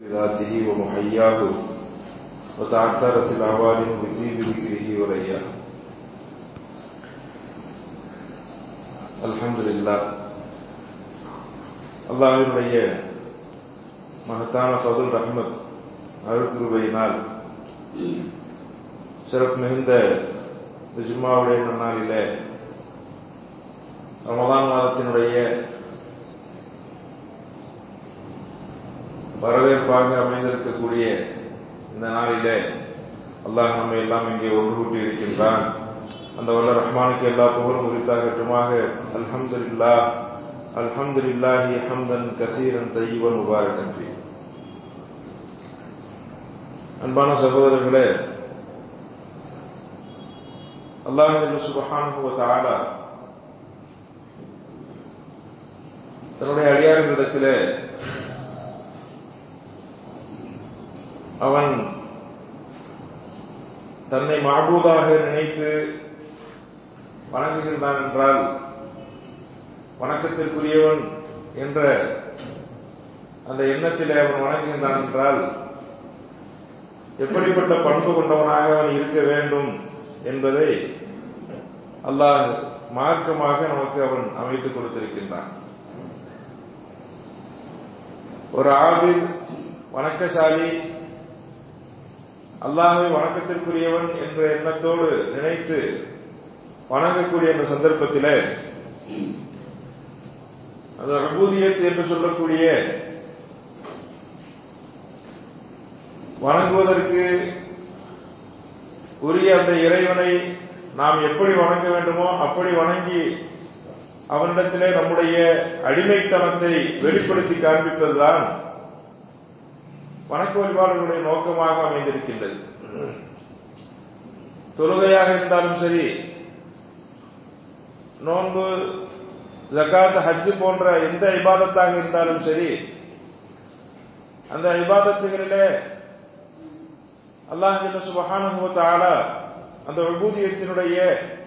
بذاته ومحياه وتعثرت العوالم بطيب ذكره ورياه அல்ஹம்துலில்லாஹ் அல்லாஹ்வினுடைய மகத்தான ஃபதுல் ரஹ்மத் அருள்கிருபையினால் சிறப்பு மிகுந்த இந்த ஜும்மாவுடைய நன்னாளிலே ரமதான் மாதத்தினுடைய வரவேற்பாக அமைந்திருக்கக்கூடிய இந்த நாளிலே அல்லாஹ் நம்மை எல்லாம் இங்கே ஒன்று கூட்டி இருக்கின்றான் அந்த வல்ல ரஹ்மானுக்கு எல்லா புகழும் உரித்தாகட்டுமாக அல்ஹம்துலில்லா அல்ஹம்துலில்லாஹி ஹம்தன் கசீரன் தைவன் முபாரகன் ஃபீ அன்பான சகோதரர்களே அல்லாஹ் சுபஹானஹு வ தஆலா தன்னுடைய அடியார்களிடத்திலே அவன் தன்னை மாபூதாக நினைத்து வணங்குகின்றான் என்றால் வணக்கத்திற்குரியவன் என்ற அந்த எண்ணத்திலே அவன் வணங்குகின்றான் என்றால் எப்படிப்பட்ட பண்பு கொண்டவனாக அவன் இருக்க வேண்டும் என்பதை அல்லாஹ் மார்க்கமாக நமக்கு அவன் அமைத்துக் கொடுத்திருக்கின்றான். ஒரு ஆபில் வணக்கசாலி அல்லாஹை வணக்கத்திற்குரியவன் என்ற எண்ணத்தோடு நினைத்து வணங்கக்கூடிய அந்த சந்தர்ப்பத்தில் அந்த அபூதியத் என்று சொல்லக்கூடிய வணங்குவதற்கு உரிய அந்த இறைவனை நாம் எப்படி வணங்க வேண்டுமோ அப்படி வணங்கி அவனிடத்திலே நம்முடைய அடிமைத்தனத்தை வெளிப்படுத்தி காண்பிப்பதுதான் வணக்க வழிபாடுகளுடைய நோக்கமாக அமைந்திருக்கின்றது. தொழுகையாக இருந்தாலும் சரி நோன்பு ஜக்காத் ஹஜ்ஜு போன்ற எந்த இபாதத்தாக இருந்தாலும் சரி அந்த இபாதத்துகளிலே அல்லாஹ் சுபஹானுவத்தால அந்த விபூதியத்தினுடைய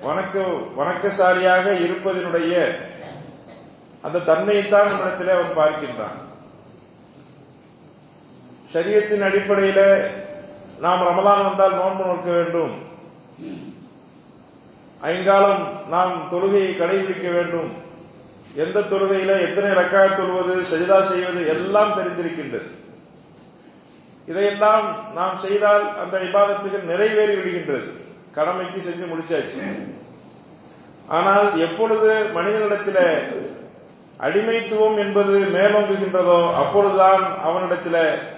வணக்க வணக்கசாலியாக இருப்பதனுடைய அந்த தன்மையைத்தான் இடத்திலே அவன் பார்க்கின்றான். சரியத்தின் அடிப்படையில நாம் ரமலான் வந்தால் நோன்பு நோக்க வேண்டும். ஐங்காலம் நாம் தொழுகையை கடைபிடிக்க வேண்டும். எந்த தொழுகையில எத்தனை ரக்காய தொழுவது சஜிதா செய்வது எல்லாம் தெரிந்திருக்கின்றது. இதையெல்லாம் நாம் செய்தால் அந்த விவாதத்துக்கு நிறைவேறி விடுகின்றது. கடமைக்கு செஞ்சு முடிச்சாச்சு. ஆனால் எப்பொழுது மனிதனிடத்தில் அடிமைத்துவம் என்பது மேலோங்குகின்றதோ அப்பொழுதுதான் அவனிடத்தில்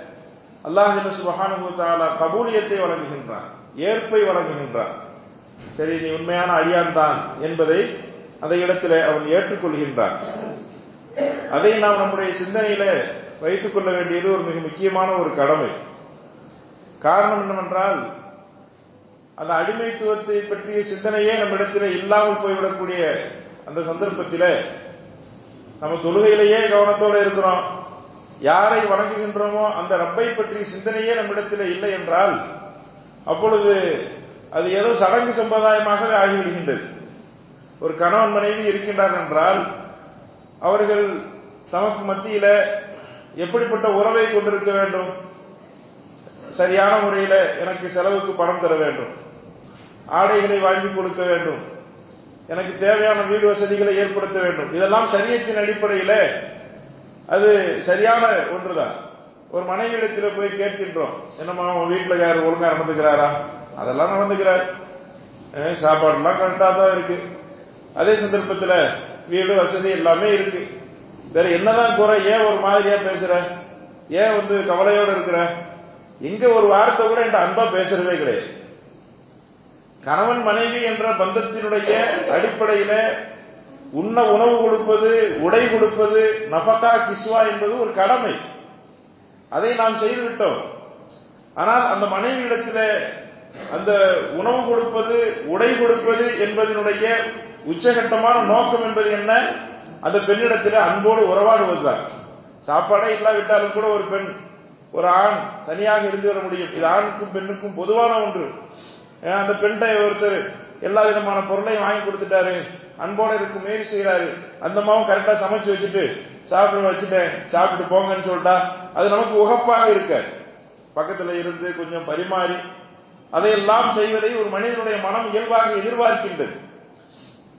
அல்லாஹ் சுபஹானுத்தாலா கபூலியத்தை வழங்குகின்றான் ஏற்பை வழங்குகின்றான். சரி நீ உண்மையான அடியான் தான் என்பதை அந்த இடத்துல அவன் ஏற்றுக்கொள்கின்றான். அதை நாம் நம்முடைய சிந்தனையில வைத்துக் கொள்ள வேண்டியது ஒரு மிக முக்கியமான ஒரு கடமை. காரணம் என்னவென்றால் அந்த அடிமைத்துவத்தை பற்றிய சிந்தனையே நம்மிடத்தில் இல்லாமல் போய்விடக்கூடிய அந்த சந்தர்ப்பத்தில் நம்ம தொழுகையிலேயே கவனத்தோடு இருக்கிறோம். யாரை வணங்குகின்றோமோ அந்த ரப்பை பற்றிய சிந்தனையே நம்மிடத்தில் இல்லை என்றால் அப்பொழுது அது ஏதோ சடங்கு சம்பிரதாயமாகவே ஆகிவிடுகின்றது. ஒரு கணவன் மனைவி இருக்கின்றார் என்றால் அவர்கள் தமக்கு மத்தியில எப்படிப்பட்ட உறவை கொண்டிருக்க வேண்டும்? சரியான முறையில எனக்கு செலவுக்கு பணம் தர வேண்டும். ஆடைகளை வாங்கி கொடுக்க வேண்டும். எனக்கு தேவையான வீடு வசதிகளை ஏற்படுத்த வேண்டும். இதெல்லாம் சரியத்தின் அடிப்படையில அது சரியான ஒன்றுதான். ஒரு மனைவியிடத்தில் போய் கேட்கின்றோம் என்னம்மா உன் வீட்டில் யார் ஒழுங்கா நடந்துக்கிறாரா? அதெல்லாம் நடந்துக்கிறார். சாப்பாடுலாம் கரெக்டாக தான் இருக்கு. அதே சந்தர்ப்பத்தில் வீடு வசதி எல்லாமே இருக்கு. வேற என்னதான் குறை ஏன் ஒரு மாதிரியா பேசுற? ஏன் வந்து கவலையோட இருக்கிற? இங்க ஒரு வார்த்தை கூட என் அன்பா பேசுறதே கிடையாது. கணவன் மனைவி என்ற பந்தத்தினுடைய அடிப்படையில உண்ண உணவு கொடுப்பது உடை கொடுப்பது நபக்கா கிஸ்வா என்பது ஒரு கடமை. அதை நாம் செய்துவிட்டோம். ஆனால் அந்த மனைவியிடத்தில் அந்த உணவு கொடுப்பது உடை கொடுப்பது என்பதனுடைய உச்சகட்டமான நோக்கம் என்பது என்ன? அந்த பெண்ணிடத்தில் அன்போடு உறவாடுவதுதான். சாப்பாடே இல்லாவிட்டாலும் கூட ஒரு பெண் ஒரு ஆண் தனியாக இருந்து வர முடியும். இது ஆணுக்கும் பெண்ணுக்கும் பொதுவான ஒன்று. அந்த பெண்கிட்ட ஒருத்தர் எல்லா விதமான பொருளையும் வாங்கி கொடுத்துட்டாரு. அன்போட இருக்கு முயற்சி செய்யறாரு அந்த மாவும் கரெக்டா சமைச்சு வச்சுட்டு சாப்பிட வச்சுட்டேன். சாப்பிட்டு போங்கன்னு சொல்லிட்டா அது நமக்கு உகப்பாக இருக்க. பக்கத்துல இருந்து கொஞ்சம் பரிமாறி அதையெல்லாம் செய்வதை ஒரு மனிதனுடைய மனம் இயல்பாக எதிர்பார்க்கின்றது.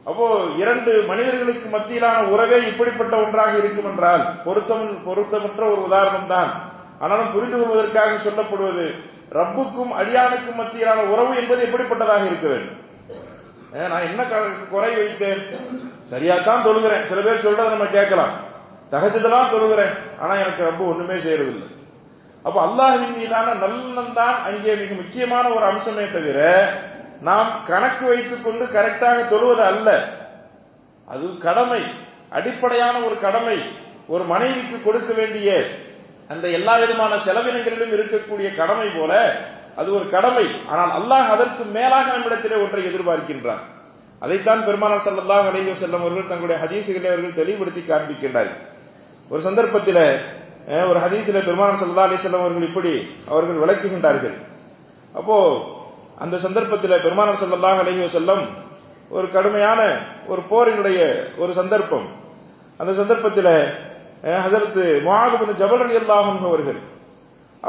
அப்போ இரண்டு மனிதர்களுக்கு மத்தியிலான உறவே இப்படிப்பட்ட ஒன்றாக இருக்கும் என்றால் பொருத்தம் பொருத்தமற்ற ஒரு உதாரணம் தான். ஆனாலும் புரிந்து கொள்வதற்காக சொல்லப்படுவது ரப்புக்கும் அடியானுக்கும் மத்தியிலான உறவு என்பது எப்படிப்பட்டதாக இருக்க வேண்டும்? நான் என்ன குறை வைத்தேன்? சரியா தான் தொழுகிறேன் சில பேர் சொல்றதை நம்ம கேட்கலாம். தகச்சதெல்லாம் தொழுகிறேன் ஆனா எனக்கு ரொம்ப ஒண்ணுமே செய்யறதில்லை. அப்ப அல்லாஹின் மீதான நல்லெண்ணம் தான் அங்கே மிக முக்கியமான ஒரு அம்சமே தவிர நாம் கணக்கு வைத்துக் கொண்டு கரெக்டாக தொழுவது அல்ல. அது கடமை. அடிப்படையான ஒரு கடமை. ஒரு மனைவிக்கு கொடுக்க வேண்டிய அந்த எல்லா விதமான செலவினங்களிலும் இருக்கக்கூடிய கடமை போல அது ஒரு கடமை. ஆனால் அல்லாஹ் அதற்கு மேலாக நம்மிடத்திலே ஒன்றை எதிர்பார்க்கின்றான். அதைத்தான் பெருமானார் ஸல்லல்லாஹு அலைஹி செல்லும் அவர்கள் தங்களுடைய ஹதீசுகளை அவர்கள் தெளிவுபடுத்தி காண்பிக்கின்றார்கள் ஒரு சந்தர்ப்பத்தில் ஒரு ஹதீஸிலே பெருமானார் சல்லா அலி செல்லம் அவர்கள் இப்படி அவர்கள் விளக்குகின்றார்கள். அப்போ அந்த சந்தர்ப்பத்தில் பெருமானார் ஸல்லல்லாஹு அலைஹி செல்லம் ஒரு கடுமையான ஒரு போரினுடைய ஒரு சந்தர்ப்பம். அந்த சந்தர்ப்பத்தில் ஹசரத்து முஆது பின் ஜபல் ரலியல்லாஹு அவர்கள்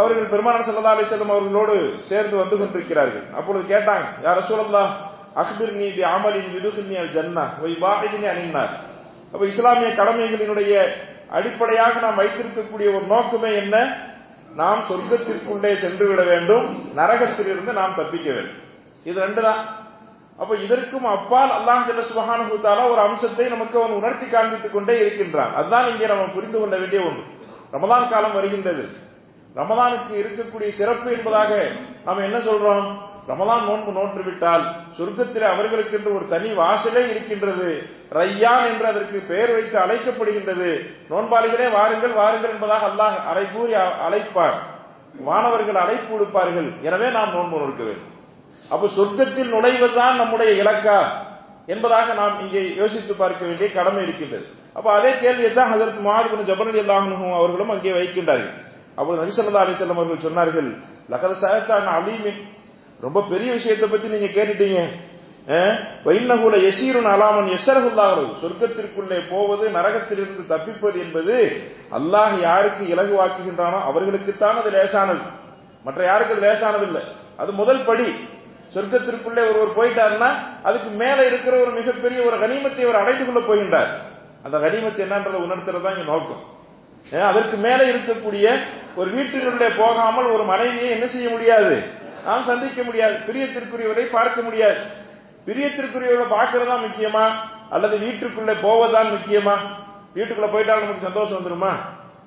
அவர்கள் பெருமானார் ஸல்லல்லாஹு அலி வஸல்லம் அவர்களோடு சேர்ந்து வந்து கொண்டிருக்கிறார்கள். அப்பொழுது கேட்டாங்க யா ரசூலல்லாஹ் அக்பிர்னி பி அமலின் யுதுகினி அல் ஜன்னah வ யுபாஇதினி அனின்னார். அப்ப இஸ்லாமிய கடமைகளினுடைய அடிப்படையாக நாம் வைத்திருக்கக்கூடிய ஒரு நோக்கமே என்ன? நாம் சொர்க்கத்திற்குள்ளே சென்று விட வேண்டும் நரகத்திலிருந்து நாம் தப்பிக்க வேண்டும். இது ரெண்டு தான் அப்ப இதற்கும் அப்பால் அல்லாஹ் ஜல்ல சுபஹானஹு ஒரு அம்சத்தை நமக்கு அவன் உணர்த்தி காண்பித்துக் கொண்டே இருக்கின்றான். அதுதான் இங்கே நம்ம புரிந்து கொள்ள வேண்டிய ஒன்று. ரமதான் காலம் வருகின்றது. ரமலானுக்கு இருக்கக்கூடிய சிறப்பு என்பதாக நாம் என்ன சொல்றோம்? ரமலான் நோன்பு நோற்றுவிட்டால் சொர்க்கத்தில் அவர்களுக்கு என்று ஒரு தனி வாசலே இருக்கின்றது. ரையான் என்று அதற்கு பெயர் வைத்து அழைக்கப்படுகின்றது. நோன்பாளிகளே வாருங்கள் வாருங்கள் என்பதாக அல்லாஹ் அரை கூறி அழைப்பார். வானவர்கள் அழைப்பு கொடுப்பார்கள். எனவே நாம் நோன்பு நோக்க வேண்டும். அப்ப சொர்க்கத்தில் நுழைவதுதான் நம்முடைய இலக்கா என்பதாக நாம் இங்கே யோசித்து பார்க்க வேண்டிய கடமை இருக்கின்றது. அப்ப அதே கேள்வியை தான் ஹசரத் மாடுபின் ஜபரலி அல்லாஹனும் அவர்களும் அங்கே வைக்கின்றார்கள். அப்போது நபிசல்லா அலிசல்லம் அவர்கள் சொன்னார்கள் லகத சாயத்தான் அலீமின். ரொம்ப பெரிய விஷயத்தை பத்தி நீங்க கேட்டுட்டீங்க. வைன்னகுல யசீருன் அலாமன் எசரகுல்லாகிறது சொர்க்கத்திற்குள்ளே போவது நரகத்திலிருந்து தப்பிப்பது என்பது அல்லாஹ் யாருக்கு இலகுவாக்குகின்றானோ அவர்களுக்குத்தான் அது லேசானது. மற்ற யாருக்கு அது லேசானது இல்லை அது முதல் படி. சொர்க்கத்திற்குள்ளே ஒருவர் போயிட்டாருன்னா அதுக்கு மேல இருக்கிற ஒரு மிகப்பெரிய ஒரு கனிமத்தை அவர் அடைந்து கொள்ள போகின்றார். அந்த கனிமத்தை என்னன்றதை உணர்த்துறது தான் இங்க நோக்கம். ஏன் அதற்கு மேலே இருக்கக்கூடிய ஒரு வீட்டுக்குள்ளே போகாமல் ஒரு மனைவியை என்ன செய்ய முடியாது? நாம் சந்திக்க முடியாது. பிரியத்திற்குரியவரை பார்க்க முடியாது. பிரியத்திற்குரியவரை பார்க்கறதா முக்கியமா? அல்லது வீட்டுக்குள்ளே போவதுதான் முக்கியமா? வீட்டுக்குள்ள போயிட்டாலும் நமக்கு சந்தோஷம் வந்துருமா?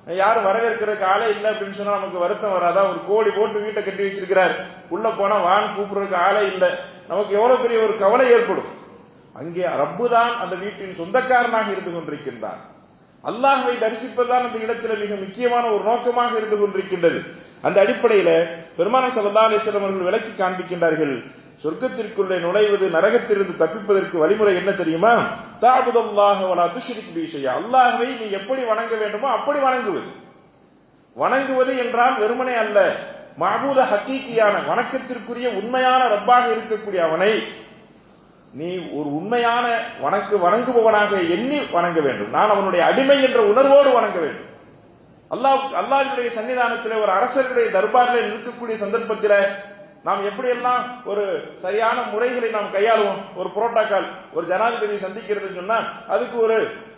யாரும் வரவேற்கிறதுக்கு ஆளே இல்லை அப்படின்னு சொன்னா நமக்கு வருத்தம் வராதா? ஒரு கோடி போட்டு வீட்டை கட்டி வச்சிருக்கிறார். உள்ள போனா வான் கூப்பிடுறதுக்கு ஆளே இல்லை. நமக்கு எவ்வளவு பெரிய ஒரு கவலை ஏற்படும்? அங்கே ரப்பு தான் அந்த வீட்டின் சொந்தக்காரனாக இருந்து கொண்டிருக்கின்றான். அல்லாஹுவை தரிசிப்பதுதான் அந்த இடத்துல மிக முக்கியமான ஒரு நோக்கமாக இருந்து கொண்டிருக்கின்றது. அந்த அடிப்படையில பெருமான ஸல்லல்லாஹு அலைஹி அவர்கள் விளக்கி காண்பிக்கின்றார்கள் சொர்க்கத்திற்குள்ளே நுழைவது நரகத்திலிருந்து தப்பிப்பதற்கு வழிமுறை என்ன தெரியுமா? தாபுதல்லாஹ வலா பீஷையா பி நீ எப்படி வணங்க வேண்டுமோ அப்படி வணங்குவது. வணங்குவது என்றால் வெறுமனே அல்ல மகபூத ஹக்கீக்கியான வணக்கத்திற்குரிய உண்மையான ரப்பாக இருக்கக்கூடிய அவனை நீ ஒரு உண்மையான வணக்கு வணங்குபவனாக எண்ணி வணங்க வேண்டும். நான் அவனுடைய அடிமை என்ற உணர்வோடு வணங்க வேண்டும். அல்லாஹ் அல்லாஹ்வுடைய சன்னிதானத்திலே ஒரு அரசருடைய தர்பாரில் நிற்கக்கூடிய சந்தர்ப்பத்தில் நாம் எப்படியெல்லாம் ஒரு சரியான முறைகளை நாம் கையாளுவோம்? ஒரு புரோட்டாக்கால் ஒரு ஜனாதிபதியை சந்திக்கிறதுன்னு சொன்னா அதுக்கு ஒரு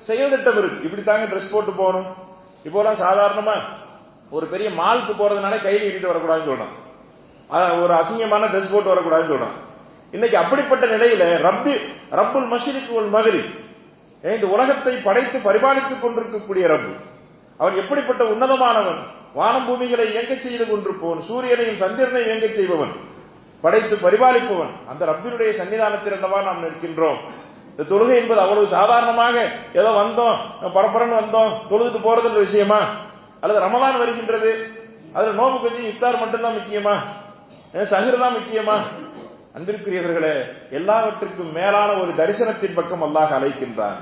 செயல் திட்டம் இருக்கு. இப்படி தாங்க ட்ரெஸ் போட்டு போகணும். இப்போலாம் சாதாரணமா ஒரு பெரிய மாலுக்கு போறதுனால கையில் இடிட்டு வரக்கூடாதுன்னு சொல்றோம் ஒரு அசிங்கமான ட்ரெஸ் போட்டு வரக்கூடாதுன்னு சொல்றோம் இன்னைக்கு அப்படிப்பட்ட நிலையில ரப்பி ரப்புல் மஷிரிக் ஒரு மகிரி இந்த உலகத்தை படைத்து பரிபாலித்துக் கொண்டிருக்கக்கூடிய ரப்பு? அவன் எப்படிப்பட்ட உன்னதமானவன்? வானம் பூமிகளை இயங்கச் செய்து கொண்டிருப்பவன் சூரியனையும் சந்திரனையும் இயங்கச் செய்பவன் படைத்து பரிபாலிப்பவன். அந்த ரப்பினுடைய சன்னிதானத்தில் அல்லவா நாம் நிற்கின்றோம். இந்த தொழுகை என்பது அவ்வளவு சாதாரணமாக ஏதோ வந்தோம் பரபரன்னு வந்தோம் தொழுதுட்டு போறதுன்ற விஷயமா? அல்லது ரமதான் வருகின்றது அதுல நோம்பு கொஞ்சம் இஃப்தார் மட்டும்தான் முக்கியமா? ஏன் சஹர் தான் முக்கியமா? அன்பிற்குரியவர்களே எல்லாவற்றுக்கும் மேலான ஒரு தரிசனத்தின் பக்கம் அல்லாஹ் அழைக்கின்றான்.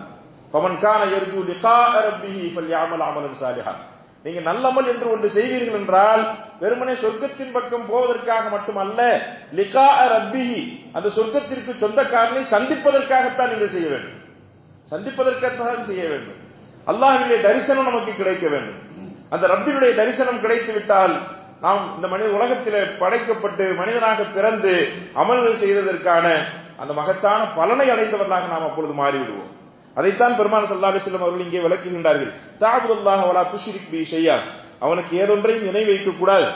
பவன்கான எர்ஜு லிகா ரப்பிஹி ஃபல்யஅமல் அமலன் சாலிஹா. நீங்க நல்லமல் என்று ஒன்று செய்வீர்கள் என்றால் வெறுமனே சொர்க்கத்தின் பக்கம் போவதற்காக மட்டுமல்ல லிகா ரப்பிஹி அந்த சொர்க்கத்திற்கு சொந்தக்காரனை சந்திப்பதற்காகத்தான் நீங்கள் செய்ய வேண்டும். சந்திப்பதற்காகத்தான் செய்ய வேண்டும். அல்லாஹினுடைய தரிசனம் நமக்கு கிடைக்க வேண்டும். அந்த ரப்பினுடைய தரிசனம் கிடைத்து விட்டால் நாம் இந்த மனித உலகத்தில் படைக்கப்பட்டு மனிதனாக பிறந்து அமல்கள் செய்ததற்கான அந்த மகத்தான பலனை அடைந்தவர்களாக நாம் அப்பொழுது மாறிவிடுவோம். அதைத்தான் பெருமான் சல்லா அலிஸ்லம் அவர்கள் இங்கே விளக்குகின்றார்கள். தாபுதல்லாக வலா துஷிரிக் பி ஷையா. அவனுக்கு ஏதொன்றையும் நினை வைக்கக்கூடாது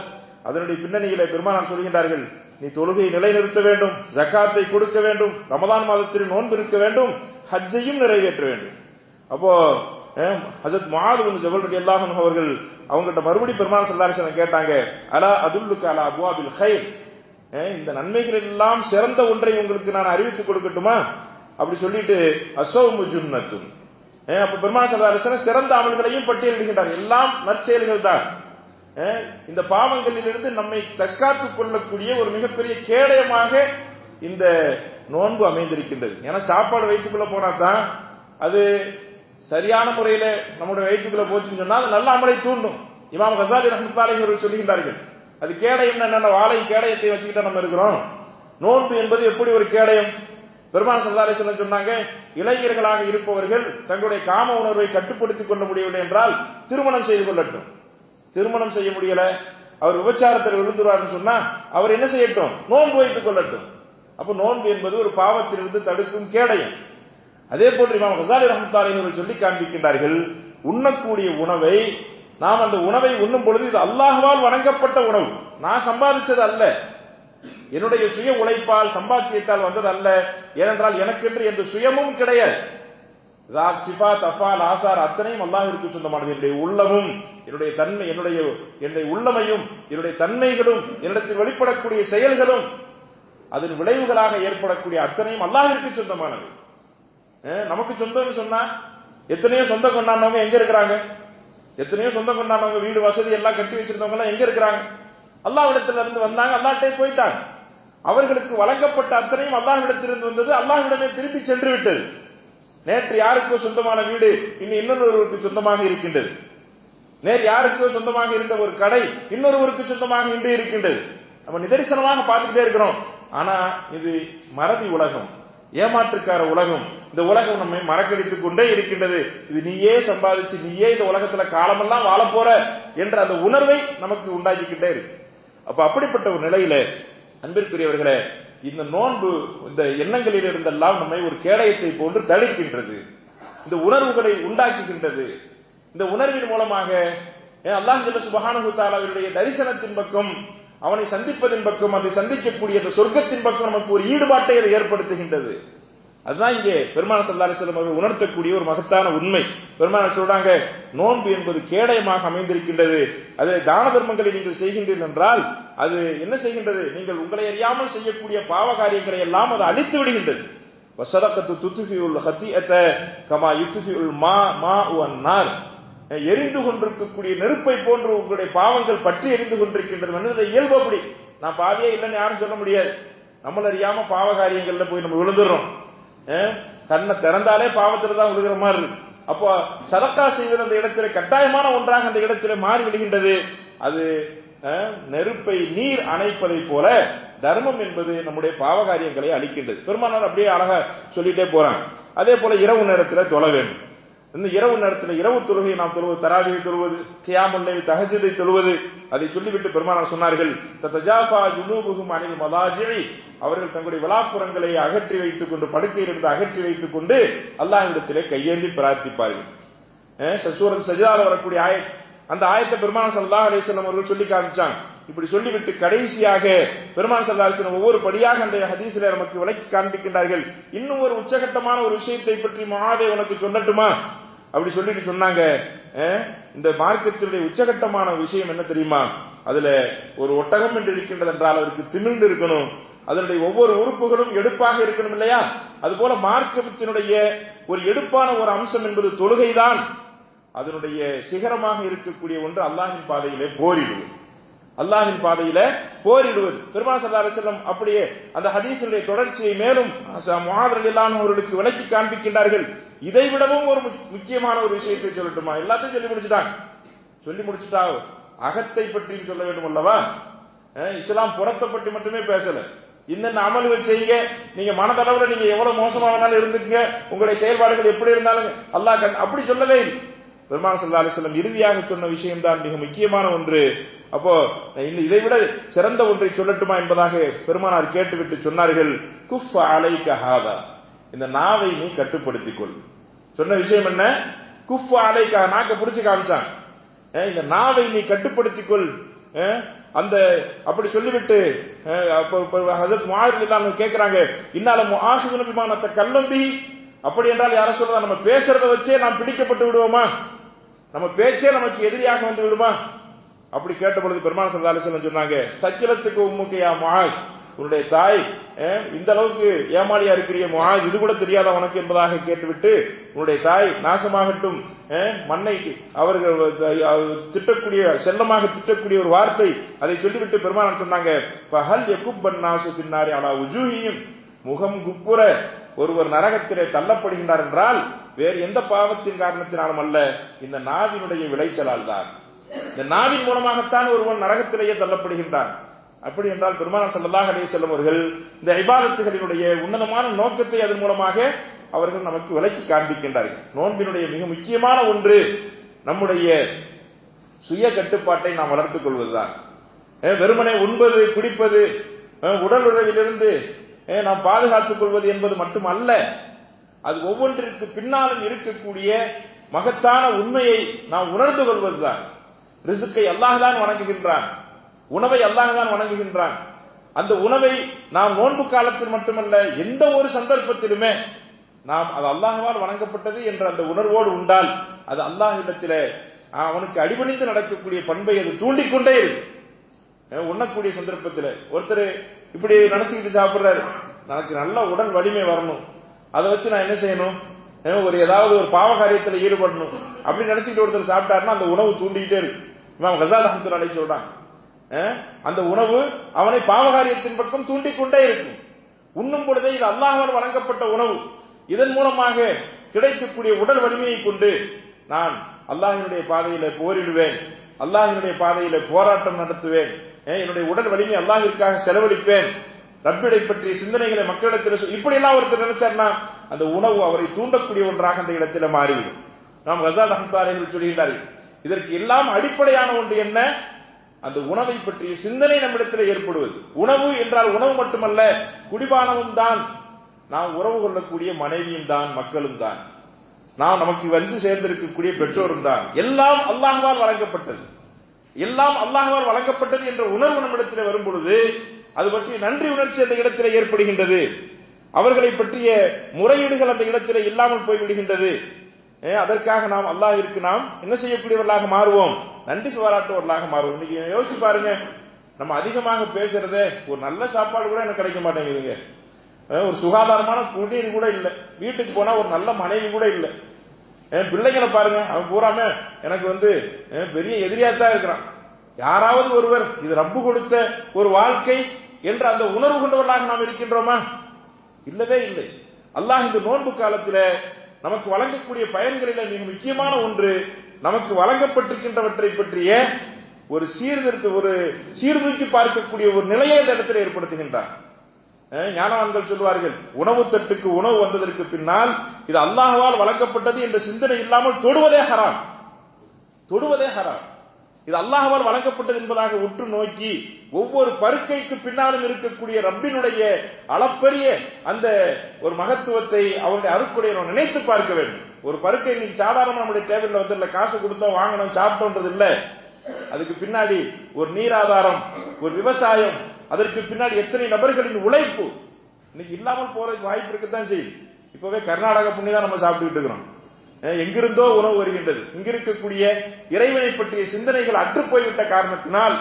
அதனுடைய பின்னணியில பெருமானார் சொல்கின்றார்கள் நீ தொழுகை நிலைநிறுத்த வேண்டும் ஜக்காத்தை கொடுக்க வேண்டும் ரமதான் மாதத்தில் நோன்பு இருக்க வேண்டும் ஹஜ்ஜையும் நிறைவேற்ற வேண்டும். அப்போ ஹசத் மாது ஜபல் ரடி அல்லாஹன் அவர்கள் அவங்ககிட்ட மறுபடி பெருமாள் சல்லாரிசனம் கேட்டாங்க அலா அதுல்லுக்கு அலா அபுவா பில் ஹைர் இந்த நன்மைகள் எல்லாம் சிறந்த ஒன்றை உங்களுக்கு நான் அறிவித்து கொடுக்கட்டுமா? அப்படி சொல்லிட்டு அசோமு ஜுன்னத்தும். அப்ப பெருமாள் சல்லாரிசன சிறந்த அமல்களையும் பட்டியலிடுகின்றார். எல்லாம் நற்செயல்கள் தான். இந்த பாவங்களிலிருந்து நம்மை தற்காத்துக் கொள்ளக்கூடிய ஒரு மிகப்பெரிய கேடயமாக இந்த நோன்பு அமைந்திருக்கின்றது. ஏன்னா சாப்பாடு வைத்துக்குள்ள போனா தான் அது சரியான முறையில நம்முடைய வயிற்றுக்குள்ள போச்சுன்னு சொன்னா அது நல்ல அமலை தூண்டும். இமாம் ஹசாலி ரஹமத்தாலை அவர்கள் சொல்லுகின்றார்கள் அது கேடயம் என்னென்ன வாழை கேடயத்தை வச்சுக்கிட்டா நம்ம இருக்கிறோம். நோன்பு என்பது எப்படி ஒரு கேடயம்? பெருமாள் சல்லாலேசன் சொன்னாங்க இளைஞர்களாக இருப்பவர்கள் தங்களுடைய காம உணர்வை கட்டுப்படுத்திக் கொள்ள முடியவில்லை என்றால் திருமணம் செய்து கொள்ளட்டும். திருமணம் செய்ய முடியல அவர் விபச்சாரத்தில் விழுந்துருவார்னு சொன்னா அவர் என்ன செய்யட்டும்? நோன்பு வைத்துக் கொள்ளட்டும். அப்ப நோன்பு என்பது ஒரு பாவத்திலிருந்து தடுக்கும் கேடயம். அதே போன்று இமாம் ஹசாலி ரஹமத்தாரிகள் சொல்லி காண்பிக்கின்றார்கள் உண்ணக்கூடிய உணவை நாம் அந்த உணவை உண்ணும் பொழுது இது அல்லாஹுவால் வணங்கப்பட்ட உணவு. நான் சம்பாதிச்சது அல்ல. என்னுடைய சுய உழைப்பால் சம்பாத்தியத்தால் வந்தது அல்ல. ஏனென்றால் எனக்கென்று எந்த சுயமும் கிடையாது. சிபாத் அஃபால் ஆசார் அத்தனையும் அல்லாஹிற்கு சொந்தமானது. என்னுடைய உள்ளமும் என்னுடைய தன்மை என்னுடைய என்னுடைய உள்ளமையும் என்னுடைய தன்மைகளும் என்னிடத்தில் வெளிப்படக்கூடிய செயல்களும் அதன் விளைவுகளாக ஏற்படக்கூடிய அத்தனையும் அல்லாஹிற்கு சொந்தமானது. நமக்கு சொந்தம்னு சொன்னா எத்தனையோ சொந்தம் கொண்டாடினவங்க எங்க இருக்கிறாங்க? எத்தனையோ சொந்தம் கொண்டாடினவங்க வீடு வசதி எல்லாம் கட்டி வச்சிருந்தவங்க எல்லாம் எங்க இருக்கிறாங்க? அல்லாஹ்விடத்துல இருந்து வந்தாங்க அல்லாட்டே போயிட்டாங்க. அவர்களுக்கு வழங்கப்பட்ட அத்தனையும் அல்லாஹ்விடத்திலிருந்து வந்தது அல்லாஹ்விடமே திரும்பி சென்று விட்டது நேற்று யாருக்கோ சொந்தமான வீடு இன்னும் இன்னொருவருக்கு சொந்தமாக இருக்கின்றது. நேர் யாருக்கோ சொந்தமாக இருந்த ஒரு கடை இன்னொருவருக்கு சொந்தமாக இன்று இருக்கின்றது. நம்ம நிதரிசனமாக பார்த்துக்கிட்டே இருக்கிறோம். ஆனா இது மறதி உலகம் ஏமாற்றுக்கார உலகம். இந்த உலகம் நம்மை மறக்கடித்துக் கொண்டே இருக்கின்றது. இது நீயே சம்பாதிச்சு நீயே இந்த உலகத்துல காலமெல்லாம் வாழ போற என்ற அந்த உணர்வை நமக்கு உண்டாக்கிக்கிட்டே இருக்கு. அப்ப அப்படிப்பட்ட ஒரு நிலையில அன்பிற்குரியவர்களே இந்த நோன்பு இந்த எண்ணங்களில் இருந்தெல்லாம் நம்மை ஒரு கேடயத்தை போன்று தடுக்கின்றது இந்த உணர்வுகளை உண்டாக்குகின்றது. இந்த உணர்வின் மூலமாக அல்லாஹ் சுபஹானு தாலாவினுடைய தரிசனத்தின் பக்கம் அவனை சந்திப்பதின் பக்கம் அதை சந்திக்கக்கூடிய அந்த சொர்க்கத்தின் பக்கம் நமக்கு ஒரு ஈடுபாட்டை அதை ஏற்படுத்துகின்றது. அதுதான் இங்கே பெருமான சல்லாரி செல்லும் அவர்கள் உணர்த்தக்கூடிய ஒரு மகத்தான உண்மை. பெருமான சொல்றாங்க நோன்பு என்பது கேடயமாக அமைந்திருக்கின்றது. அதில் தான தர்மங்களை நீங்கள் செய்கின்றீர்கள் என்றால் அது என்ன செய்கின்றது? நீங்கள் உங்களை அறியாமல் செய்யக்கூடிய பாவ காரியங்களை எல்லாம் அது அழித்து விடுகின்றது. வசதக்கத்து துத்துகியுள் ஹத்தியத்த கமா யுத்துகியுள் மா மா நார் எரிந்து கொண்டிருக்கக்கூடிய நெருப்பை போன்று உங்களுடைய பாவங்கள் பற்றி எரிந்து கொண்டிருக்கின்றது. மனிதனுடைய இயல்பு அப்படி. நான் பாவியே இல்லைன்னு யாரும் சொல்ல முடியாது. நம்மள அறியாம பாவ காரியங்கள்ல போய் நம்ம விழுந்துடுறோம். கண்ணை திறந்தாலே பாவத்தில் தான் விழுகிற மாதிரி இருக்கு. அப்போ சதக்கா செய்வது அந்த இடத்திலே கட்டாயமான ஒன்றாக அந்த இடத்திலே மாறி விடுகின்றது. அது நெருப்பை நீர் அணைப்பதை போல தர்மம் என்பது நம்முடைய பாவகாரியங்களை அளிக்கின்றது பெருமானார் அப்படியே அழகா சொல்லிட்டே போறாங்க. அதே போல இரவு நேரத்தில் தொழ வேண்டும். இந்த இரவு நேரத்தில் இரவு தொழுகையை நாம் தொழுவது தராவியை தொழுவது கியாமுல்லை தகஜதை தொழுவது அதை சொல்லிவிட்டு பெருமானார் சொன்னார்கள் தஜாஃபா ஜுனூபுகும் அனில் மதாஜிரி அவர்கள் தங்களுடைய விழாப்புறங்களை அகற்றி வைத்துக் கொண்டு படுக்கையிலிருந்து அகற்றி வைத்துக் கொண்டு அல்லாஹ்விடத்திலே கையேந்தி பிரார்த்திப்பார்கள். சசூரத் சஜிதால வரக்கூடிய ஆய அந்த ஆயத்தை பெருமான் சல்லா அலிஸ்லாம் அவர்கள் சொல்லி காமிச்சாங்க. இப்படி சொல்லிவிட்டு கடைசியாக பெருமான் சல்லா அலிஸ்லாம் ஒவ்வொரு படியாக அந்த ஹதீசில நமக்கு விளக்கி காண்பிக்கின்றார்கள். இன்னும் ஒரு உச்சகட்டமான ஒரு விஷயத்தை பற்றி மகாதேவனுக்கு சொல்லட்டுமா? அப்படி சொல்லிட்டு சொன்னாங்க. இந்த மார்க்கத்தினுடைய உச்சகட்டமான விஷயம் என்ன தெரியுமா? அதுல ஒரு ஒட்டகம் என்று இருக்கின்றது என்றால் அதற்கு திமிழ்ந்து இருக்கணும். அதனுடைய ஒவ்வொரு உறுப்புகளும் எடுப்பாக இருக்கணும் இல்லையா? அதுபோல மார்க்கத்தினுடைய ஒரு எடுப்பான ஒரு அம்சம் என்பது தொழுகைதான். அதனுடைய சிகரமாக இருக்கக்கூடிய ஒன்று அல்லாஹின் பாதையிலே போரிடுவது. அல்லாஹின் பாதையில போரிடுவது. பெருமா சல்லா அலிசல்லம் அப்படியே அந்த ஹதீஃபினுடைய தொடர்ச்சியை மேலும் அவர்களுக்கு விளக்கி காண்பிக்கின்றார்கள். இதை விடவும் ஒரு முக்கியமான ஒரு விஷயத்தை சொல்லட்டுமா? எல்லாத்தையும் சொல்லி முடிச்சுட்டாங்க. சொல்லி முடிச்சுட்டா அகத்தை பற்றியும் சொல்ல வேண்டும் அல்லவா? இஸ்லாம் புறத்தை பற்றி மட்டுமே பேசல. இன்னென்ன அமல்கள் செய்யுங்க? நீங்க மனதளவுல நீங்க எவ்வளவு மோசமா வேணாலும் இருந்துக்குங்க. உங்களுடைய செயல்பாடுகள் எப்படி இருந்தாலும் அல்லாஹ் கண் அப்படி சொல்லவே இல்லை. பெருமாள் சல்லா அலிஸ்லம் இறுதியாக சொன்ன விஷயம்தான் மிக முக்கியமான ஒன்று. அப்போ இன்னும் இதை விட சிறந்த ஒன்றை சொல்லட்டுமா என்பதாக பெருமானார் கேட்டுவிட்டு சொன்னார்கள். குஃப் அலைக்க ஹாதா. இந்த நாவை நீ கட்டுப்படுத்திக் கொள். சொன்ன விஷயம் என்ன? குஃபு அலைக்கா நாக்க புடிச்சு காமிச்சான். இந்த நாவை நீ கட்டுப்படுத்திக்கொள். அந்த அப்படி சொல்லிவிட்டு அஹ் அப்ப- இன்னால முஆஹிதுன விமானத்தை கல்லம்பி அப்படி என்றால் யார சொல்றதா? நம்ம பேசுறத வச்சே நாம் பிடிக்கப்பட்டு விடுவோமா? நம்ம பேச்சே நமக்கு எதிரியாக வந்து விடுமா? அப்படி கேட்ட பொழுது பெருமாள் சல்லா சொன்னாங்க சக்கிலத்துக்கு உம்முக்கு யா உன்னுடைய தாய் இந்த அளவுக்கு ஏமாளியா இருக்கிறிய முஆஸ் இது கூட தெரியாத உனக்கு என்பதாக கேட்டுவிட்டு உன்னுடைய தாய் நாசமாகட்டும் மண்ணை அவர்கள் திட்டக்கூடிய செல்லமாக திட்டக்கூடிய ஒரு வார்த்தை அதை சொல்லிவிட்டு பெருமாள் சொன்னாங்க பஹல் யகுப்பன் நாசு பின்னாரி அலா உஜூகியும் முகம் குப்புற ஒருவர் நரகத்திலே தள்ளப்படுகின்றார் என்றால் வேறு எந்த பாவத்தின் காரணத்தினாலும் அல்ல இந்த நாவினுடைய விளைச்சலால் தான். இந்த நாவின் மூலமாகத்தான் ஒருவன் நரகத்திலேயே தள்ளப்படுகின்றான். அப்படி என்றால் பெருமான ஸல்லல்லாஹு அலைஹி வஸல்லம் அவர்கள் இந்த ஐபாதத்துகளினுடைய உன்னதமான நோக்கத்தை அதன் மூலமாக அவர்கள் நமக்கு விளக்கி காண்பிக்கின்றார்கள். நோன்பினுடைய மிக முக்கியமான ஒன்று நம்முடைய சுய கட்டுப்பாட்டை நாம் வளர்த்துக் கொள்வதுதான். வெறுமனை உண்பது குடிப்பது உடல் உறவிலிருந்து நாம் பாதுகாத்துக் கொள்வது என்பது மட்டுமல்ல அது ஒவ்வொன்றிற்கு பின்னாலும் இருக்கக்கூடிய மகத்தான உண்மையை நாம் உணர்ந்து கொள்வதுதான். ரிசுக்கை அல்லாஹ் தான் வணங்குகின்றான். உணவை அல்லாஹ் தான் வணங்குகின்றான். அந்த உணவை நாம் நோன்பு காலத்தில் மட்டுமல்ல எந்த ஒரு சந்தர்ப்பத்திலுமே நாம் அது அல்லாஹ்வால் வணங்கப்பட்டது என்ற அந்த உணர்வோடு உண்டால் அது அல்லாஹ்விடத்திலே அவனுக்கு அடிபணிந்து நடக்கக்கூடிய பண்பை அது தூண்டிக்கொண்டே இருக்கு. உண்ணக்கூடிய சந்தர்ப்பத்தில். ஒருத்தர் இப்படி நினைச்சுக்கிட்டு சாப்பிட்றாரு. எனக்கு நல்ல உடல் வலிமை வரணும். அதை வச்சு நான் என்ன செய்யணும்? ஒரு ஏதாவது ஒரு பாவ காரியத்தில் ஈடுபடணும். அப்படின்னு நினைச்சுக்கிட்டு ஒருத்தர் சாப்பிட்டாருன்னா அந்த உணவு தூண்டிக்கிட்டே இருக்கு. இமாம் கசால் அஹமது அலை அந்த உணவு அவனை பாவகாரியத்தின் பக்கம் தூண்டிக்கொண்டே இருக்கும். உண்ணும் பொழுதே இது அல்லாஹால் வழங்கப்பட்ட உணவு. இதன் மூலமாக கிடைக்கக்கூடிய உடல் வலிமையை கொண்டு நான் அல்லாஹினுடைய பாதையில போரிடுவேன். அல்லாஹினுடைய பாதையில போராட்டம் நடத்துவேன். என்னுடைய உடல் வலிமை அல்லாஹிற்காக செலவழிப்பேன். ரப்பிடை பற்றிய சிந்தனைகளை மக்களிடத்தில் இப்படி எல்லாம் ஒருத்தர் நினைச்சார்னா அந்த உணவு அவரை தூண்டக்கூடிய ஒன்றாக அந்த இடத்துல மாறிவிடும். நாம் கசால் அஹமதாரிகள் சொல்கிறார்கள் இதற்கு எல்லாம் அடிப்படையான ஒன்று என்ன? அந்த உணவை பற்றிய சிந்தனை நம்மிடத்தில் ஏற்படுவது. உணவு என்றால் உணவு மட்டுமல்ல குடிபானமும் தான். நாம் உறவு கொள்ளக்கூடிய மனைவியும் தான் மக்களும் தான். நாம் நமக்கு வந்து சேர்ந்திருக்கக்கூடிய பெற்றோரும் தான். எல்லாம் அல்லாஹ்வால் வழங்கப்பட்டது. எல்லாம் அல்லாஹ்வால் வழங்கப்பட்டது என்ற உணர்வு நம்மிடத்தில் வரும் பொழுது அது பற்றி நன்றி உணர்ச்சி அந்த இடத்தில் ஏற்படுகின்றது. அவர்களை பற்றிய முறையீடுகள் அந்த இடத்தில் இல்லாமல் போய்விடுகின்றது. அதற்காக நாம் அல்லாஹிற்கு நாம் என்ன செய்யக்கூடியவர்களாக மாறுவோம்? நன்றி பாராட்டுவர்களாக மாறுவோம் இன்னைக்கு யோசிச்சு பாருங்க. நம்ம அதிகமாக பேசுறதே ஒரு நல்ல சாப்பாடு கூட எனக்கு கிடைக்க மாட்டேங்குதுங்க. ஒரு சுகாதாரமான குடிநீர் கூட இல்லை. வீட்டுக்கு போனா ஒரு நல்ல மனைவி கூட இல்லை. என் பிள்ளைங்களை பாருங்க. அவன் பூராமே எனக்கு வந்து பெரிய எதிரியா தான் இருக்கிறான். யாராவது ஒருவர் இது ரப்பு கொடுத்த ஒரு வாழ்க்கை என்ற அந்த உணர்வு கொண்டவர்களாக நாம் இருக்கின்றோமா? இல்லவே இல்லை. அல்லாஹ் இந்த நோன்பு காலத்தில் நமக்கு வழங்கக்கூடிய பயன்களில் மிக முக்கியமான ஒன்று நமக்கு வழங்கப்பட்டிருக்கின்றவற்றை பற்றிய ஒரு சீர்திருத்த ஒரு சீர்தூக்கி பார்க்கக்கூடிய ஒரு நிலையை இந்த இடத்துல ஏற்படுத்துகின்றார். ஞானவான்கள் சொல்வார்கள் உணவு தட்டுக்கு உணவு வந்ததற்கு பின்னால் இது அல்லாஹால் வழங்கப்பட்டது என்ற சிந்தனை இல்லாமல் தொடுவதே ஹராம். தொடுவதே ஹராம். இது அல்லாஹால் வழங்கப்பட்டது என்பதாக உற்று நோக்கி ஒவ்வொரு பருக்கைக்கு பின்னாலும் இருக்கக்கூடிய ரப்பினுடைய அளப்பரிய அந்த ஒரு மகத்துவத்தை அவருடைய அருக்குடைய நினைத்து பார்க்க வேண்டும். ஒரு பருக்கை இன்னைக்கு சாதாரண நம்முடைய டேபிள்ல வந்து இல்ல காசு கொடுத்தோம் வாங்கணும் சாப்பிட்டோன்றது இல்ல. அதுக்கு பின்னாடி ஒரு நீராதாரம் ஒரு விவசாயம் அதற்கு பின்னாடி எத்தனை நபர்களின் உழைப்பு. இன்னைக்கு இல்லாமல் போறதுக்கு வாய்ப்பு இருக்குதான் செய்யுது. இப்பவே கர்நாடக புண்ணி தான் நம்ம சாப்பிட்டுக்கிட்டு இருக்கிறோம். எங்கிருந்தோ உணவு வருகின்றது. இங்க இருக்கக்கூடிய இறைவனை பற்றிய சிந்தனைகள் அற்று போய்விட்ட காரணத்தினால்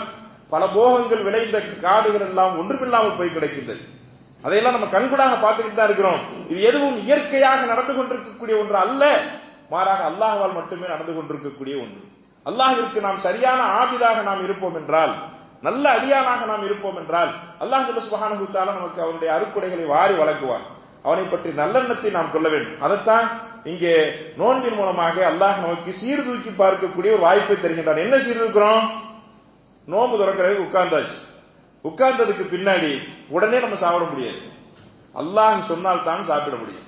பல போகங்கள் விளைந்த காடுகள் எல்லாம் ஒன்றுமில்லாமல் போய் கிடக்கின்றது. அதையெல்லாம் நம்ம கண்கூடாக பார்த்துக்கிட்டு தான் இருக்கிறோம். இது எதுவும் இயற்கையாக நடந்து கொண்டிருக்கக்கூடிய ஒன்று அல்ல. மாறாக அல்லாஹால் மட்டுமே நடந்து கொண்டிருக்கக்கூடிய ஒன்று. அல்லாஹிற்கு நாம் சரியான ஆபிதாக நாம் இருப்போம் என்றால் நல்ல அடியானாக நாம் இருப்போம் என்றால் அல்லாஹ் சுபஹானஹு நமக்கு அவனுடைய அருக்குடைகளை வாரி வழங்குவான். அவனை பற்றி நல்லெண்ணத்தை நாம் கொள்ள வேண்டும். அதைத்தான் இங்கே நோன்பின் மூலமாக அல்லாஹ் நமக்கு சீர்தூக்கி பார்க்கக்கூடிய ஒரு வாய்ப்பை தருகின்றான். என்ன சீர்தூக்கிறோம் நோம்பு திறக்கிறதுக்கு உட்கார்ந்தாச்சு. உட்கார்ந்ததுக்கு பின்னாடி உடனே நம்ம சாப்பிட முடியாது. அல்லாஹ் சொன்னால் தான் சாப்பிட முடியும்.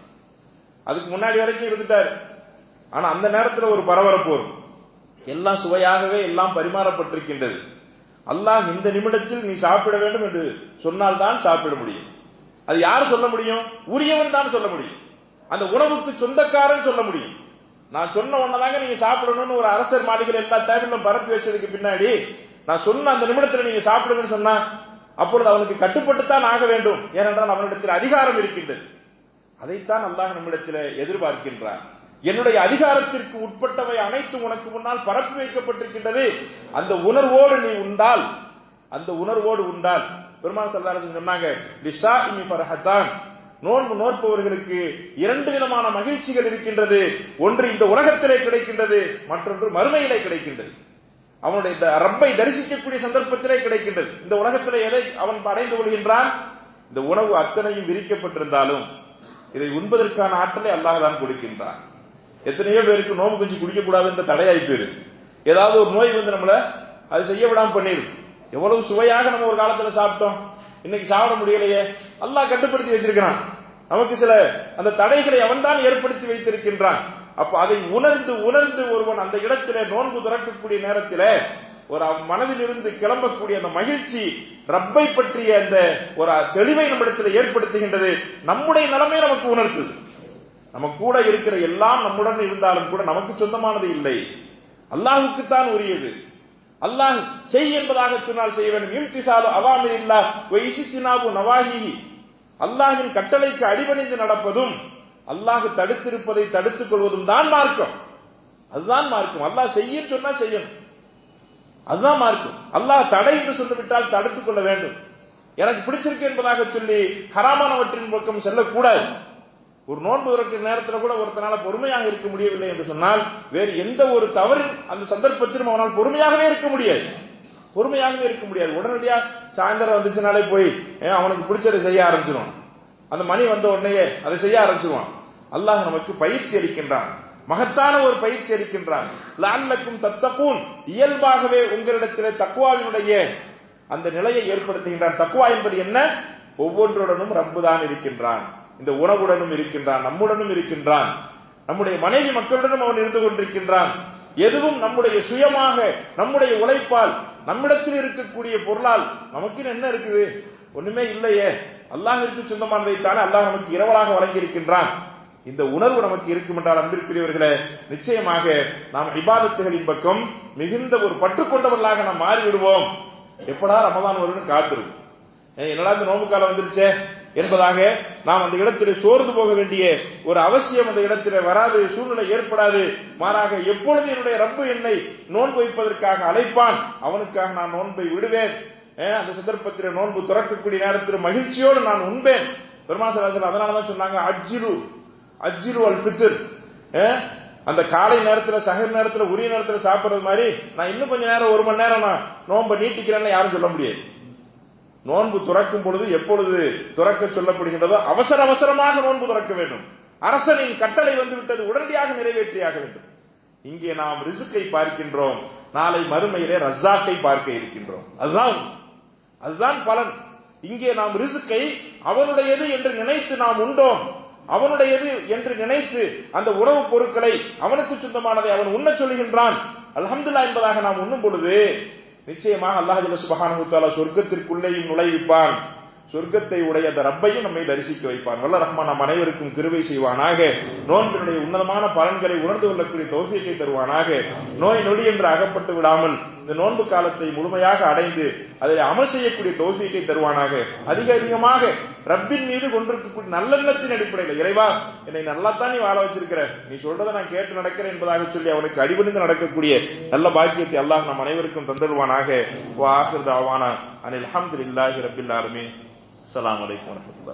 அதுக்கு முன்னாடி வரைக்கும் இருந்துட்டாரு. ஆனா அந்த நேரத்தில் ஒரு பரபரப்பு வரும். எல்லாம் சுவையாகவே எல்லாம் பரிமாறப்பட்டிருக்கின்றது. அல்லாஹ் இந்த நிமிடத்தில் நீ சாப்பிட வேண்டும் என்று சொன்னால் தான் சாப்பிட முடியும். அது யார் சொல்ல முடியும்? உரியவன் தான் சொல்ல முடியும். அந்த உணவுக்கு சொந்தக்காரன் சொல்ல முடியும். நான் சொன்ன உடனதாங்க நீங்க சாப்பிடணும்னு ஒரு அரசர் மாளிகையில் எல்லா டேபிளும் பரப்பி வச்சதுக்கு பின்னாடி நான் சொன்ன அந்த நிமிடத்தில் நீங்க சாப்பிடுங்கன்னு சொன்னா அப்பொழுது அவனுக்கு கட்டுப்பட்டுத்தான் ஆக வேண்டும். ஏனென்றால் அவனிடத்தில் அதிகாரம் இருக்கின்றது. அதைத்தான் அல்லாஹ் நம்மிடத்தில் எதிர்பார்க்கின்றான். என்னுடைய அதிகாரத்திற்கு உட்பட்டவை அனைத்தும் உனக்கு முன்னால் பரப்பி வைக்கப்பட்டிருக்கின்றது. அந்த உணர்வோடு நீ உண்டால் அந்த உணர்வோடு உண்டால் பெருமாள் சல்லாரசன் சொன்னாங்க லிஷா இமி ஃபரஹத்தான். நோன்பு நோற்பவர்களுக்கு இரண்டு விதமான மகிழ்ச்சிகள் இருக்கின்றது. ஒன்று இந்த உலகத்திலே கிடைக்கின்றது மற்றொன்று மறுமையிலே கிடைக்கின்றது. அவனுடைய இந்த ரப்பை தரிசிக்கக்கூடிய சந்தர்ப்பத்திலே கிடைக்கின்றது. இந்த உலகத்திலே எதை அவன் அடைந்து கொள்கின்றான்? இந்த உணவு அத்தனையும் விரிக்கப்பட்டிருந்தாலும் இதை உண்பதற்கான ஆற்றலை அல்லாஹ் தான் கொடுக்கின்றான். எத்தனையோ பேருக்கு நோம்பு கஞ்சி குடிக்கக்கூடாது என்ற தடையாய் போயிரு ஏதாவது ஒரு நோய் வந்து நம்மள அது செய்ய விடாம பண்ணிடுது எவ்வளவு சுவையாக நம்ம ஒரு காலத்துல சாப்பிட்டோம். இன்னைக்கு சாப்பிட முடியலையே. அல்லாஹ் கட்டுப்படுத்தி வச்சிருக்கிறான். நமக்கு சில அந்த தடைகளை அவன் தான் ஏற்படுத்தி வைத்திருக்கின்றான். அப்ப அதை உணர்ந்து உணர்ந்து ஒருவன் அந்த இடத்திலே நோன்பு திறக்கக்கூடிய நேரத்திலே ஒரு அவன் மனதில் இருந்து கிளம்பக்கூடிய அந்த மகிழ்ச்சி ரப்பை பற்றிய அந்த ஒரு தெளிவை நம்மிடத்தில் ஏற்படுத்துகின்றது. நம்முடைய நிலைமை நமக்கு உணர்த்துது. நம்ம கூட இருக்கிற எல்லாம் நம்முடன் இருந்தாலும் கூட நமக்கு சொந்தமானது இல்லை. அல்லாஹுக்குத்தான் உரியது. அல்லாஹ் செய் என்பதாக சொன்னால் செய்வன் வேண்டும். இம்திசாலு அவாமிர் இல்லா இசித்தினாபு நவாஹி அல்லாஹின் கட்டளைக்கு அடிபணிந்து நடப்பதும் அல்லாஹ் தடுத்திருப்பதை தடுத்துக் கொள்வதும் தான் மார்க்கம். அதுதான் மார்க்கம். அல்லாஹ் செய்ய சொன்னா செய்யணும். அதுதான் மார்க்கம். அல்லாஹ் தடை என்று சொல்லிவிட்டால் தடுத்துக் கொள்ள வேண்டும். எனக்கு பிடிச்சிருக்கு என்பதாக சொல்லி ஹராமானவற்றின் பக்கம் செல்லக்கூடாது. ஒரு நோன்பு இருக்கிற நேரத்தில் கூட ஒருத்தனால பொறுமையாக இருக்க முடியவில்லை என்று சொன்னால் வேறு எந்த ஒரு தவறின் அந்த சந்தர்ப்பத்திலும் அவனால் பொறுமையாகவே இருக்க முடியாது. பொறுமையாகவே இருக்க முடியாது. உடனடியாக சாயந்தரம் வந்துச்சுனாலே போய் அவனுக்கு பிடிச்சதை செய்ய ஆரம்பிச்சிடும் அந்த மணி வந்த உடனேயே அதை செய்ய ஆரம்பிச்சிருவான். அல்லாஹ் நமக்கு பயிற்சி அளிக்கின்றான். மகத்தான ஒரு பயிற்சி அளிக்கின்றான். லால்லக்கும் தத்தக்கும் இயல்பாகவே உங்களிடத்திலே தக்குவாவினுடைய அந்த நிலையை ஏற்படுத்துகின்றான். தக்குவா என்பது என்ன? ஒவ்வொன்றுடனும் ரப்புதான் இருக்கின்றான். இந்த உணவுடனும் இருக்கின்றான். நம்முடனும் இருக்கின்றான். நம்முடைய மனைவி மக்களுடனும் அவன் இருந்து கொண்டிருக்கின்றான். எதுவும் நம்முடைய சுயமாக நம்முடைய உழைப்பால் நம்மிடத்தில் இருக்கக்கூடிய பொருளால் நமக்கு என்ன இருக்குது? ஒண்ணுமே இல்லையே. அல்லாஹிற்கு சொந்தமானதை தானே அல்லாஹ் நமக்கு இரவலாக வழங்கியிருக்கின்றான். இந்த உணர்வு நமக்கு இருக்கும் என்றால் அன்பிற்குரியவர்களே நிச்சயமாக நாம் இபாதத்துகளின் பக்கம் மிகுந்த ஒரு பட்டுக்கொண்டவர்களாக நாம் மாறிவிடுவோம். எப்படா ரமதான் வரும்னு காத்திருக்கும் என்னடா இந்த நோம்பு காலம் வந்துருச்சே? என்பதாக நாம் அந்த இடத்தில் சோர்ந்து போக வேண்டிய ஒரு அவசியம் அந்த இடத்தில் வராது சூழ்நிலை ஏற்படாது. மாறாக எப்பொழுது என்னுடைய ரப்பு என்னை நோன்பு வைப்பதற்காக அழைப்பான் அவனுக்காக நான் நோன்பை விடுவேன். அந்த சந்தர்ப்பத்தில் நோன்பு துறக்கக்கூடிய நேரத்தில் மகிழ்ச்சியோடு நான் உண்பேன். பெருமாசராஜன் அதனாலதான் சொன்னாங்க அஜிரு அஜிரு அல் பித்தர் அந்த காலை நேரத்தில் சகர் நேரத்தில் உரிய நேரத்தில் சாப்பிடுறது மாதிரி நான் இன்னும் கொஞ்ச நேரம் ஒரு மணி நேரம் நான் நோன்பை நீட்டிக்கிறேன்னு யாரும் சொல்ல முடியாது. நோன்பு துறக்கும் பொழுது எப்பொழுது துறக்க சொல்லப்படுகின்றதோ அவசர அவசரமாக நோன்பு துறக்க வேண்டும். அரசனின் கட்டளை வந்து விட்டது உடனடியாக நிறைவேற்றியாக வேண்டும். இங்கே நாம் ரிசுக்கை பார்க்கின்றோம். நாளை மறுமையிலே ரசாக்கை பார்க்க இருக்கின்றோம். அதுதான் அதுதான் பலன். இங்கே நாம் ரிசுக்கை அவனுடையது என்று நினைத்து நாம் உண்டோம். அவனுடையது என்று நினைத்து அந்த உணவுப் பொருட்களை அவனுக்கு சொந்தமானதை அவன் உண்ண சொல்கின்றான் அல்ஹம்துல்லா என்பதாக நாம் உண்ணும் பொழுது நிச்சயமாக அல்லாஹ் சுபஹானஹு சொர்க்கத்திற்குள்ளேயும் நுழைவிப்பான். சொர்க்கத்தை உடைய அந்த ரப்பையும் நம்மை தரிசிக்க வைப்பான். வல்ல ரஹ்மான் நம் அனைவருக்கும் கிருவை செய்வானாக. நோன்பினுடைய உன்னதமான பலன்களை உணர்ந்து கொள்ளக்கூடிய தோசியத்தை தருவானாக. நோய் நொடி என்று அகப்பட்டு விடாமல் இந்த நோன்பு காலத்தை முழுமையாக அடைந்து அதை அமல் செய்யக்கூடிய தௌசியத்தை தருவானாக. அதிக அதிகமாக ரப்பின் மீது கொண்டிருக்கக்கூடிய நல்லெண்ணத்தின் அடிப்படையில் இறைவா என்னை நல்லாத்தான் நீ வாழ வச்சிருக்கிற. நீ சொல்றதை நான் கேட்டு நடக்கிறேன் என்பதாக சொல்லி அவனுக்கு அடிபணிந்து நடக்கக்கூடிய நல்ல பாக்கியத்தை அல்லாஹ் நம் அனைவருக்கும் தந்தருவானாக. வா ஆசிர் தாவானா அனில் அஹமதுல்லாஹி ரபில் ஆலமீன். அஸ்ஸலாமு வலைக்கம் வரமத்துல